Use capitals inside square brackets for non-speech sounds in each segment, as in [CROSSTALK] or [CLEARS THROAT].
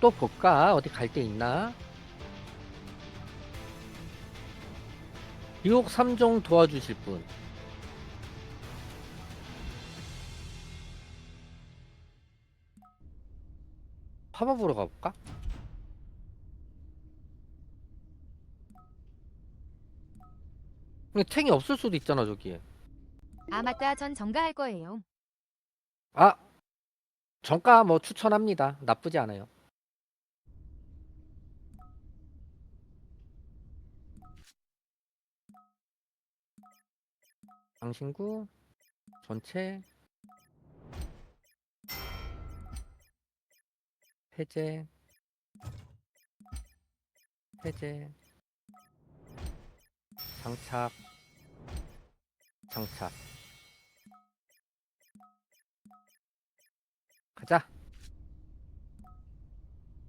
또 볼까? 어디 갈 데 있나? 유혹 3종 도와주실 분. 팝업으로 가볼까? 근데 탱이 없을 수도 있잖아, 저기에. 아 맞다 전 정가할 거예요. 아! 정가 뭐 추천합니다. 나쁘지 않아요. 당신구 전체 해제 해제 장착 장착. 가자.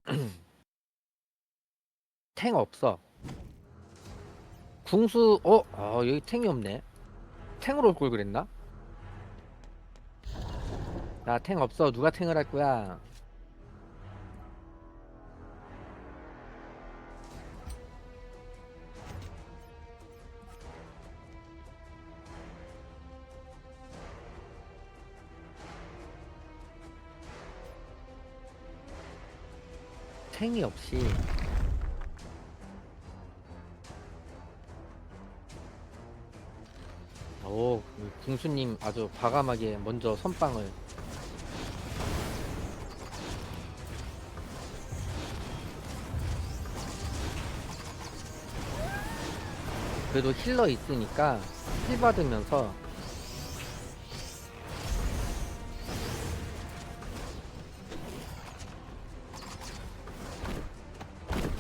[CLEARS THROAT] 탱 없어. 궁수 어? 아 여기 탱이 없네 탱으로 올 걸 그랬나? 나 탱 없어. 누가 탱을 할 거야? 탱이 없이 오 궁수님 아주 과감하게 먼저 선빵을. 그래도 힐러 있으니까 힐 받으면서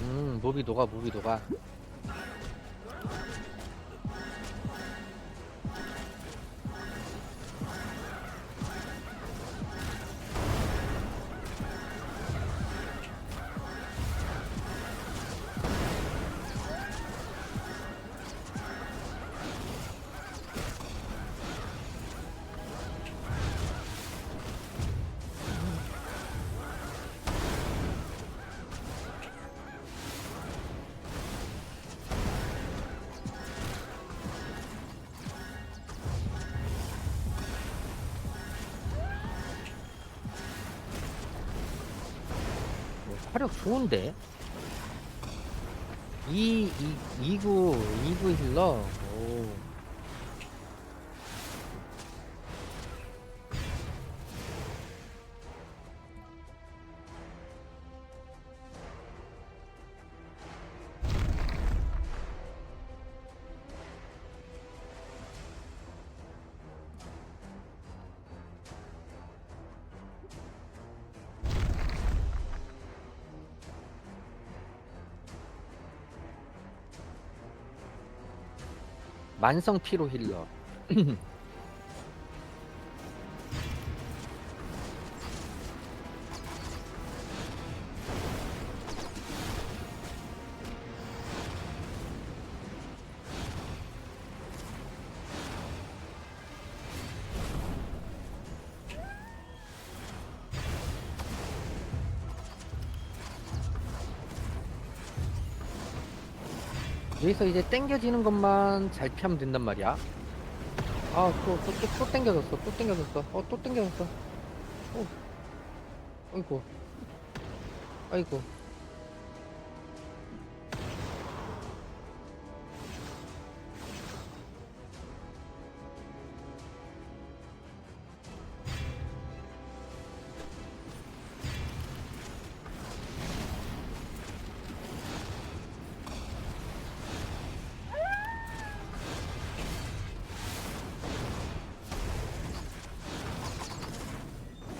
음 몹이 녹아 몹이 녹아 화력 좋은데? 2, 2, 2구, 2구 힐러? 오. 만성 피로 힐러. [CLEARS THROAT] 여기서 이제 땡겨지는 것만 잘 피하면 된단 말이야. 아, 또, 또, 또, 또 땡겨졌어. 또 땡겨졌어. 어, 또 땡겨졌어. 어. 아이고. 아이고.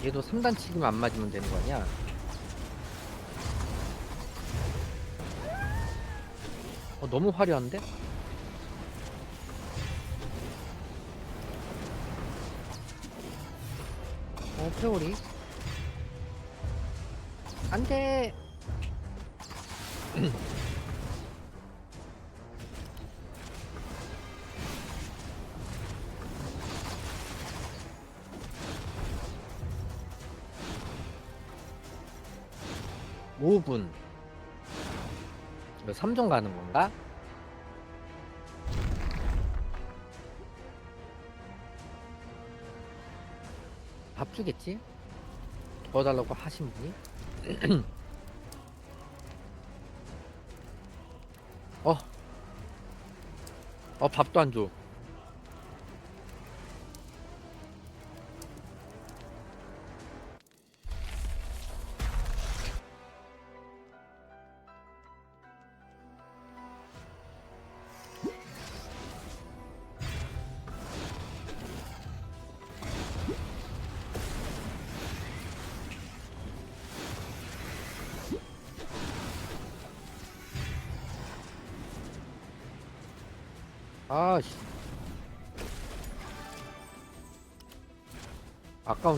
얘도 3단 치기만 안 맞으면 되는 거 아니야? 어, 너무 화려한데? 어, 페오리. 안 돼! 5분. 이거 3종 가는 건가? 밥 주겠지? 더 달라고 하신 분이? [CLEARS THROAT] 어. 어, 밥도 안 줘.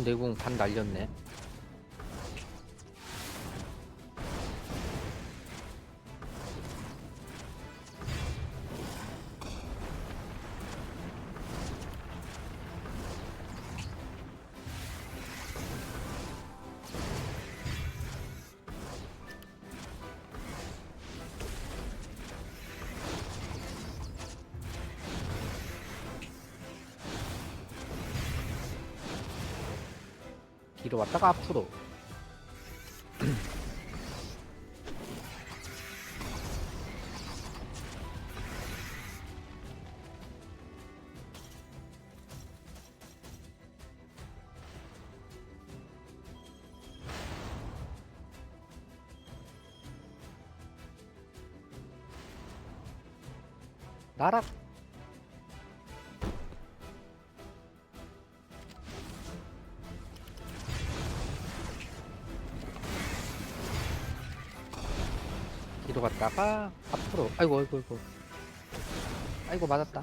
내공 반 날렸네. 뒤로 왔다가 앞으로. 뒤로 갔다가 앞으로. 아이고 아이고 아이고. 아이고 맞았다.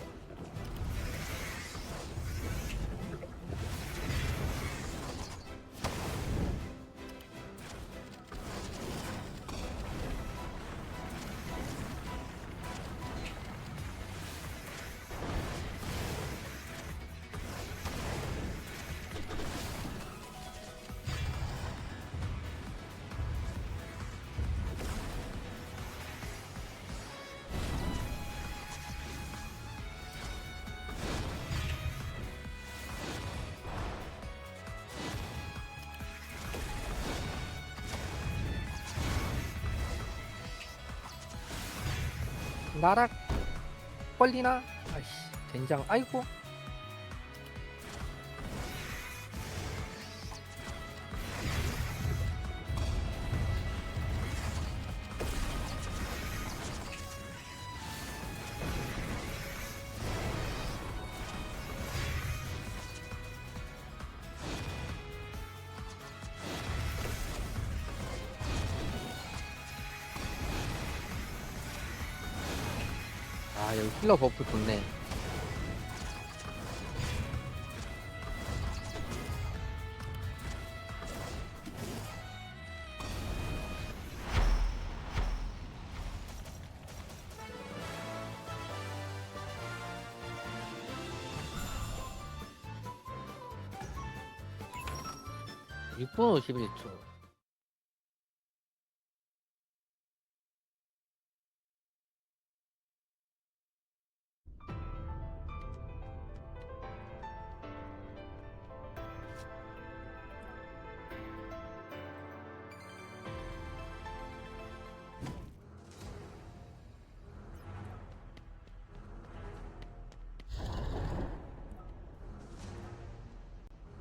나락 걸리나? 아이씨 된장 아이고 힐러 버프 좋네. 육분 51초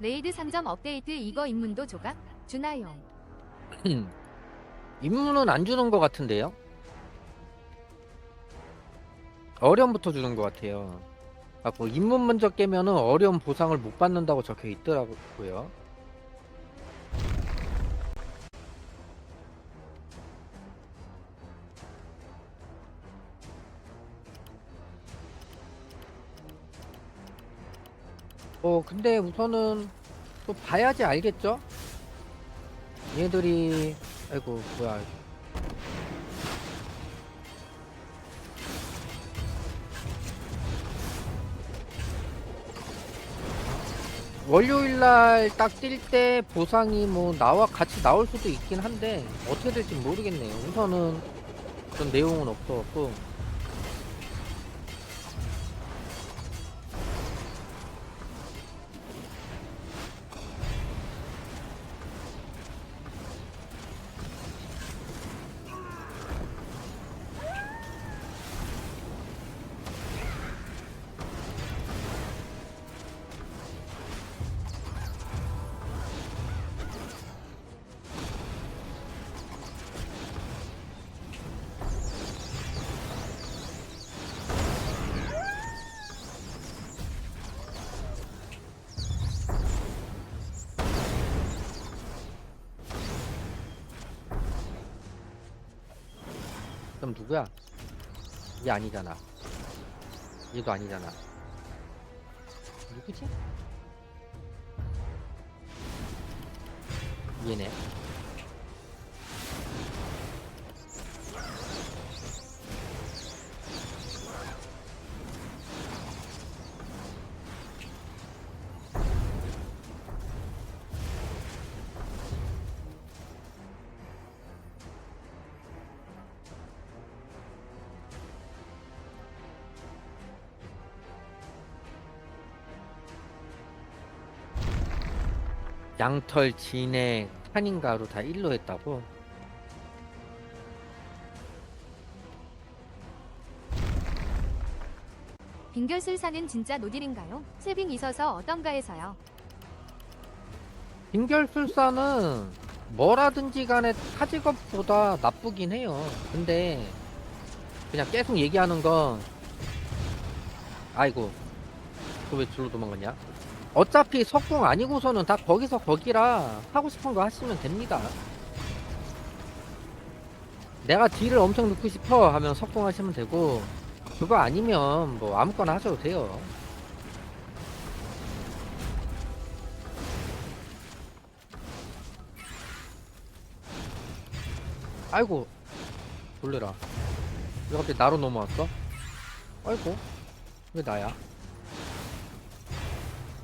레이드 상점 업데이트 이거 입문도 조각 주나요. [CLEARS THROAT] 임무는 안 주는 것 같은데요? 어려움부터 주는 것 같아요. 아, 뭐 임무 먼저 깨면은 어려움 보상을 못 받는다고 적혀 있더라고요. 어, 근데 우선은 또 봐야지 알겠죠? 얘들이 아이고 뭐야 월요일 날 딱 뛸 때 보상이 뭐 나와 같이 나올 수도 있긴 한데 어떻게 될지 모르겠네요. 우선은 그런 내용은 없어갖고 그럼 누구야? 얘 아니잖아. 얘도 아니잖아. 양털, 진해, 탄인가로 다 일로 했다고? 빙결술사는 진짜 노딜인가요? 세빙 있어서 어떤가 해서요. 빙결술사는 뭐라든지 간에 타직업보다 나쁘긴 해요. 근데 그냥 계속 얘기하는 건 아이고 그왜 줄로 도망갔냐? 어차피 석궁 아니고서는 다 거기서 거기라 하고 싶은 거 하시면 됩니다. 내가 딜을 엄청 넣고 싶어 하면 석궁 하시면 되고 그거 아니면 뭐 아무거나 하셔도 돼요. 아이고 놀래라 왜 갑자기 나로 넘어왔어? 아이고 왜 나야?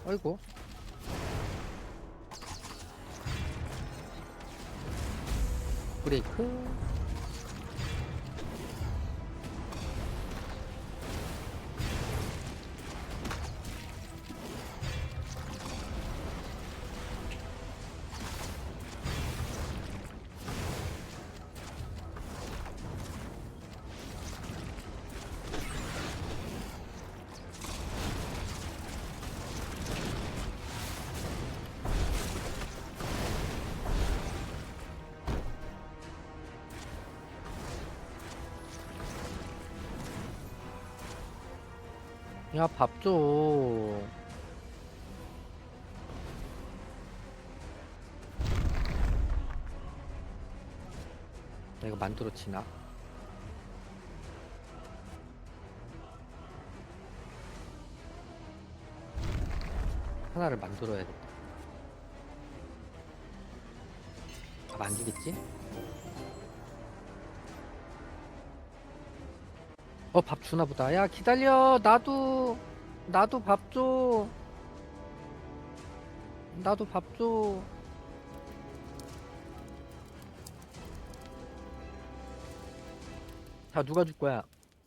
아이고. 브레이크 야 밥 줘. 야, 이거 만들어 치나? 하나를 만들어야겠다. 아, 만지겠지? 어, 밥 주나 보다. 야, 기다려. 나도, 나도 밥 줘. 나도 밥 줘. 자, 누가 줄 거야?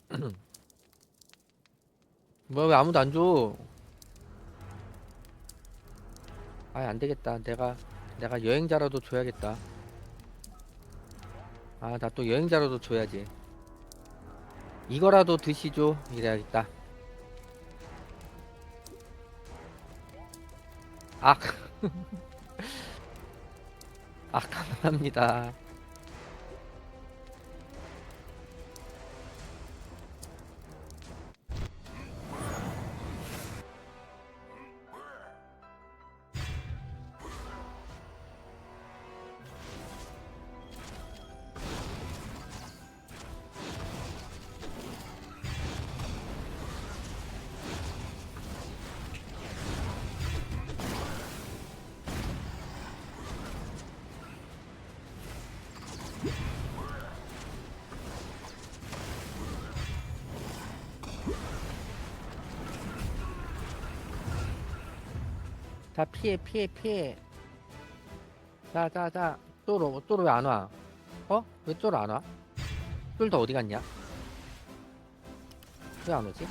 [CLEARS THROAT] 뭐야, 왜 아무도 안 줘? 아이, 안 되겠다. 내가, 내가 여행자라도 줘야겠다. 아, 나 또 여행자라도 줘야지. 이거라도 드시죠. 이래야겠다. 아, 아, [LAUGHS] 감사합니다. 자 피해 피해 피해 자자자 또로 또로 왜 안 와? 어? 왜 또로 안 와? 쫄도 어디 갔냐? 왜 안 오지?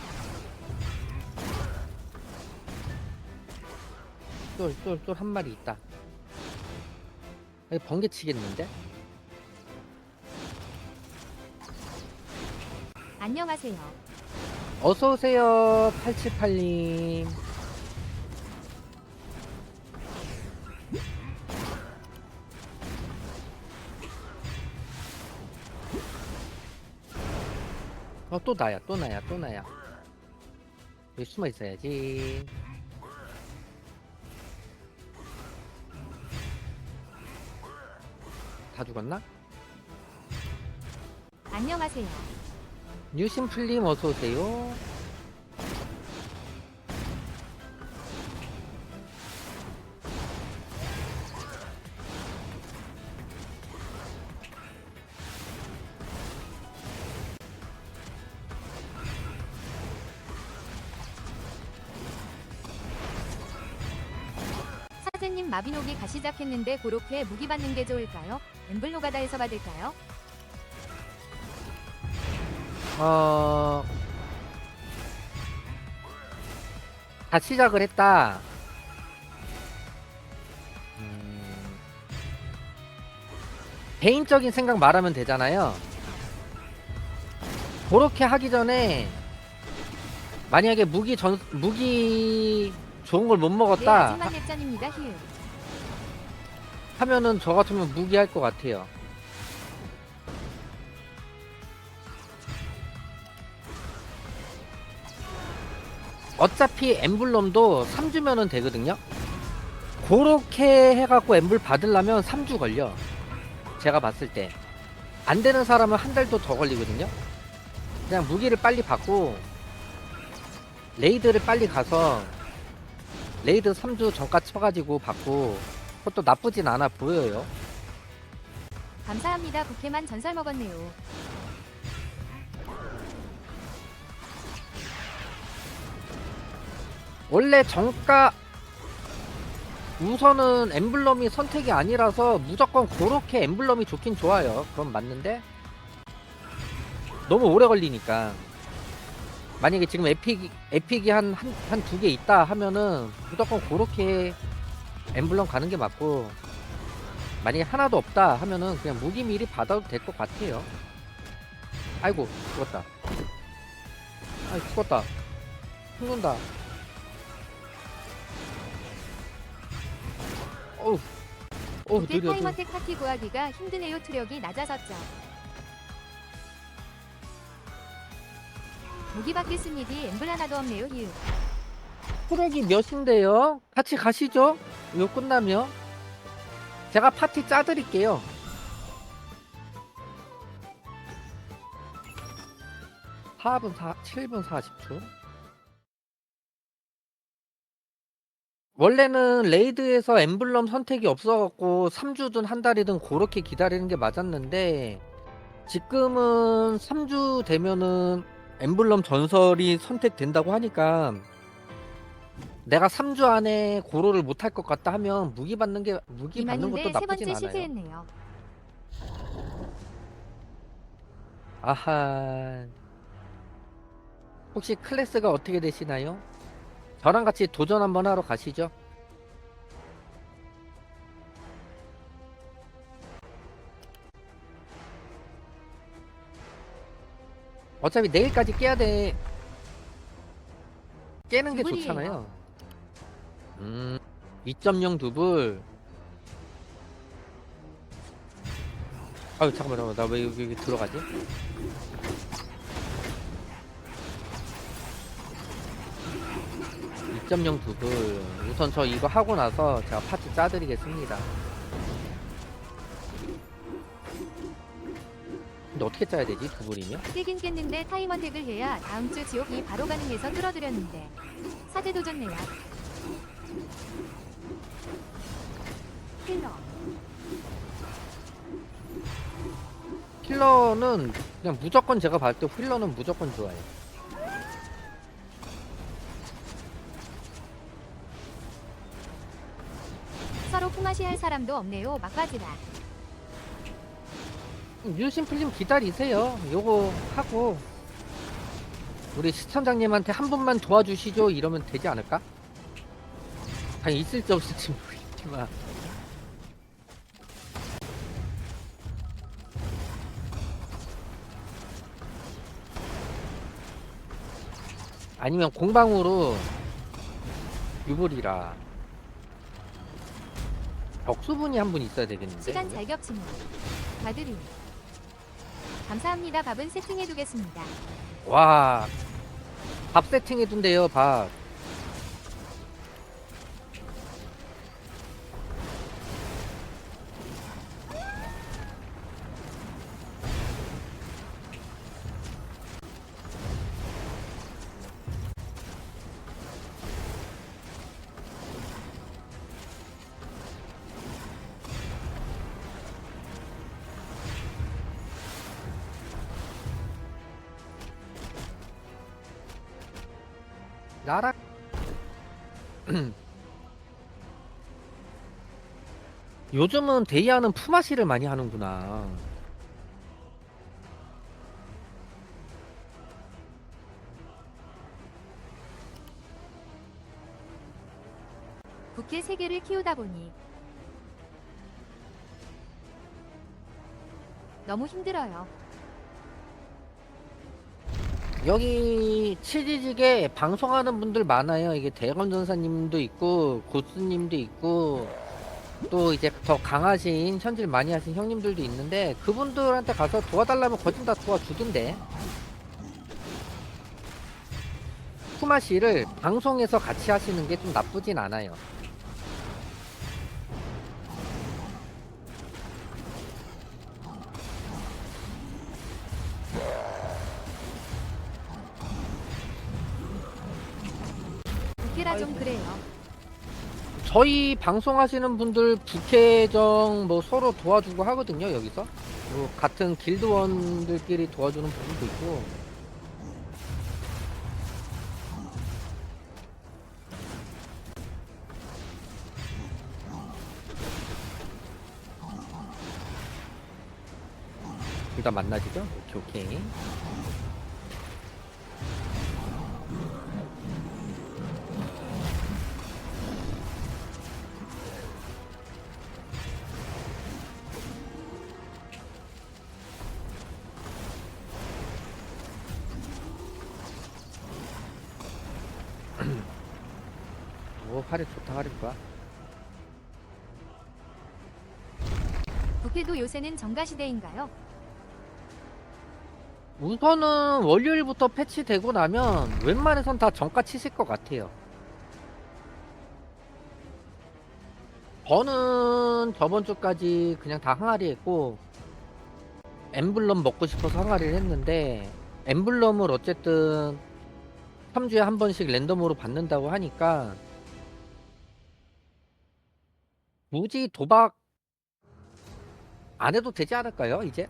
쫄쫄쫄 한 마리 있다 여기 번개 치겠는데? 안녕하세요. 어서오세요 878님 어 또 나야 또 나야 또 나야 여기 숨어 있어야지 다 죽었나? 안녕하세요. 뉴심플님 어서오세요 마비노기 가 시작했는데 그렇게 무기 받는 게 좋을까요? 엠블로가다에서 받을까요? 어... 다 시작을 했다. 음... 개인적인 생각 말하면 되잖아요. 그렇게 하기 전에 만약에 무기 전 무기 좋은 걸못 네, 먹었다 아직만 랩전입니다. 휴. 하면은 저 같으면 무기 할 것 같아요. 어차피 엠블럼도 3주면은 되거든요. 그렇게 해갖고 엠블 받으려면 3주 걸려. 제가 봤을 때. 안 되는 사람은 한 달도 더 걸리거든요. 그냥 무기를 빨리 받고, 레이드를 빨리 가서, 레이드 3주 전가 쳐가지고 받고, 그것도 나쁘진 않아 보여요. 감사합니다. 국회만 전설 먹었네요. 원래 정가 우선은 엠블럼이 선택이 아니라서 무조건 그렇게 엠블럼이 좋긴 좋아요. 그건 맞는데 너무 오래 걸리니까 만약에 지금 에픽 에픽이 한 한 두 개 있다 하면은 무조건 그렇게 엠블럼 가는 게 맞고 만약에 하나도 없다 하면은 그냥 무기 미리 받아도 될 것 같아요. 아이고 죽었다. 아이 죽었다. 죽는다. 어우, 어우 느려. 타임어택 파티 구하기가 힘드네요. 투력이 낮아졌죠. 무기 받겠습니다. 엠블 하나도 없네요. 휴. 트랙이 몇인데요? 같이 가시죠. 이거 끝나면 제가 파티 짜드릴게요. 사분 4, 7분 40초. 원래는 레이드에서 엠블럼 선택이 없어갖고 3주든 한 달이든 그렇게 기다리는 게 맞았는데 지금은 3주 되면은 엠블럼 전설이 선택된다고 하니까 내가 3주 안에 고로를 못할 것 같다 하면 무기 받는 게 무기 받는 것도 이만인데 세 나쁘진 번째 않아요. 실패했네요. 아하. 혹시 클래스가 어떻게 되시나요? 저랑 같이 도전 한번 하러 가시죠. 어차피 내일까지 깨야 돼. 깨는 게. 좋잖아요. 음, 2.0 두불. 아유 잠깐만 잠깐만 나 왜 여기, 여기 들어가지? (2.0) 두불 우선 저 이거 하고 나서 제가 파티 짜드리겠습니다 근데 어떻게 짜야 되지 두불이면? 깨긴 깼는데 타임어택을 해야 다음 주 지옥이 바로 가능해서 뚫어드렸는데 사제 도전 내야. 킬러. 힐러는 그냥 무조건 제가 봤을 때 힐러는 무조건 좋아요 푸마시 할 사람도 없네요. 막바지다. 뉴심플 좀 기다리세요. 요거 하고 우리 시청장님한테 한 분만 도와주시죠. 이러면 되지 않을까? 아니 있을지 없을지 모르겠지만 아니면 공방으로 유불이라 벽수분이 한 분 있어야 되겠는데 시간 잘 겹치네. 가드림. 감사합니다. 밥은 세팅해 두겠습니다. 와, 밥 세팅해둔대요, 밥. 요즘은 데이아는 푸마시를 많이 하는구나. 부캐 세 개를 키우다 보니 너무 힘들어요. 여기 치지직에 방송하는 분들 많아요. 이게 대건 전사님도 있고 고스님도 있고 또 이제 더 강하신 현질 많이 하신 형님들도 있는데 그분들한테 가서 도와달라면 거진 다 도와주던데. 푸마시를 방송에서 같이 하시는 게 좀 나쁘진 않아요. 저희 방송하시는 분들 부캐정 뭐 서로 도와주고 하거든요 여기서. 뭐 같은 길드원들끼리 도와주는 부분도 있고. 일단 만나지죠. 오케이 오케이 요새는 정가 시대인가요? 우선은 월요일부터 패치되고 나면 웬만해선 다 정가 치실 것 같아요. 저는 저번 주까지 그냥 다 항아리 했고 엠블럼 먹고 싶어서 항아리를 했는데 엠블럼을 어쨌든 3주에 한 번씩 랜덤으로 받는다고 하니까 굳이 도박 안 해도 되지 않을까요 이제?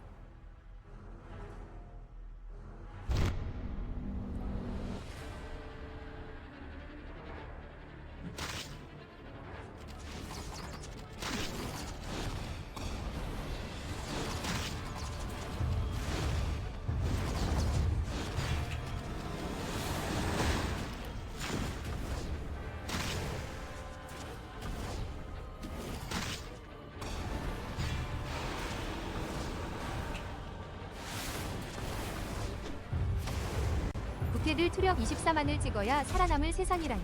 부캐들 투력 24만을 찍어야 살아남을 세상이라니.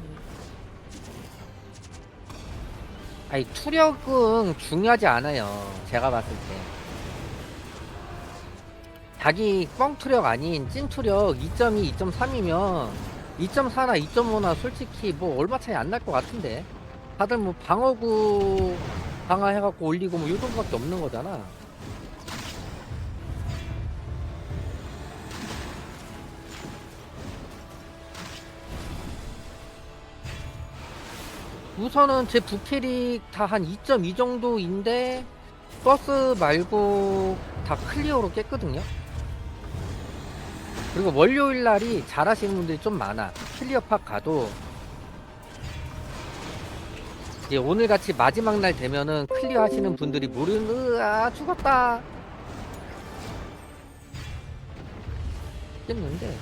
아니 투력은 중요하지 않아요. 제가 봤을 때. 자기 뻥 투력 아닌 찐 투력 2.2, 2.3이면 2.4나 2.5나 솔직히 뭐 얼마 차이 안 날 것 같은데. 다들 뭐 방어구 강화해갖고 올리고 뭐 요정도밖에 없는 거잖아. 우선은 제 부캐릭 다 한 2.2 정도인데 버스 말고 다 클리어로 깼거든요. 그리고 월요일 날이 잘하시는 분들이 좀 많아. 클리어 팍 가도 이제 오늘 같이 마지막 날 되면은 클리어 하시는 분들이 모르는 으아 죽었다 했는데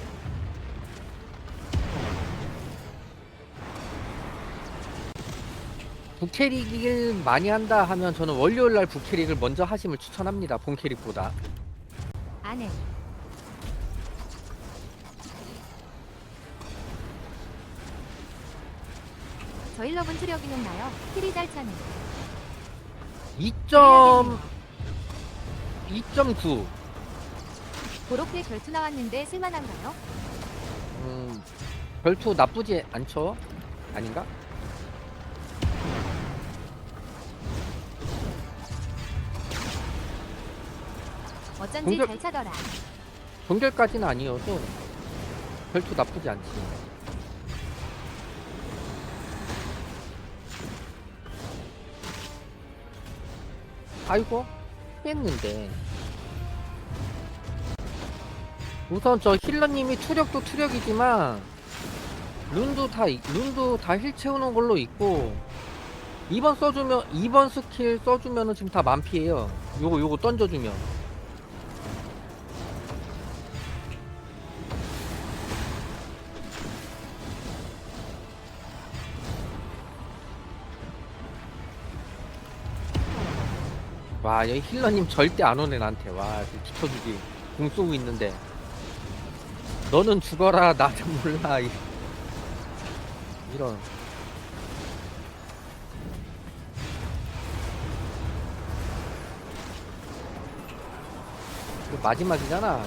부캐릭을 많이 한다 하면 저는 월요일 날 부캐릭을 먼저 하심을 추천합니다 본캐릭보다 안 해. 저 힐러분 투력이는 나요. 힐이 잘 차네. 2점 2.9 고로케 결투 나왔는데 쓸만한가요? 음, 별투 나쁘지 않죠? 아닌가? 어쩐지 공격- 잘 차더라. 동결까지는 아니어도 별투 나쁘지 않지. 아이고 뺐는데 우선 저 힐러님이 투력도 투력이지만 룬도 다 이- 룬도 다 힐 채우는 걸로 있고 2번 써주면 2번 스킬 써주면은 지금 다 만피예요 요거 요거 던져주면 와 여기 힐러님 절대 안 오네 나한테. 와 지켜주지. 공 쏘고 있는데. 너는 죽어라. [LAUGHS] 나는 몰라. 이- 이런. 이거 마지막이잖아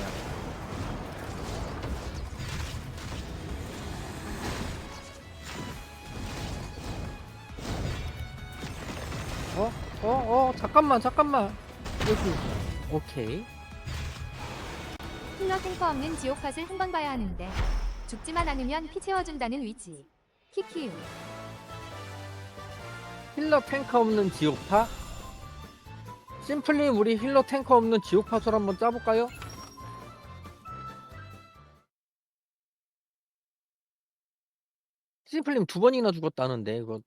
어? 어? 어? 잠깐만 잠깐만 여기 오케이 힐러 탱커 없는 지옥팟을 한 번 봐야 하는데 죽지만 않으면 피 채워준다는 위치. 키키우. 힐러 탱커 없는 지옥파? 심플리 우리 힐러 탱커 없는 지옥파설 한번 짜볼까요? 심플님 두 번이나 죽었다는데 이거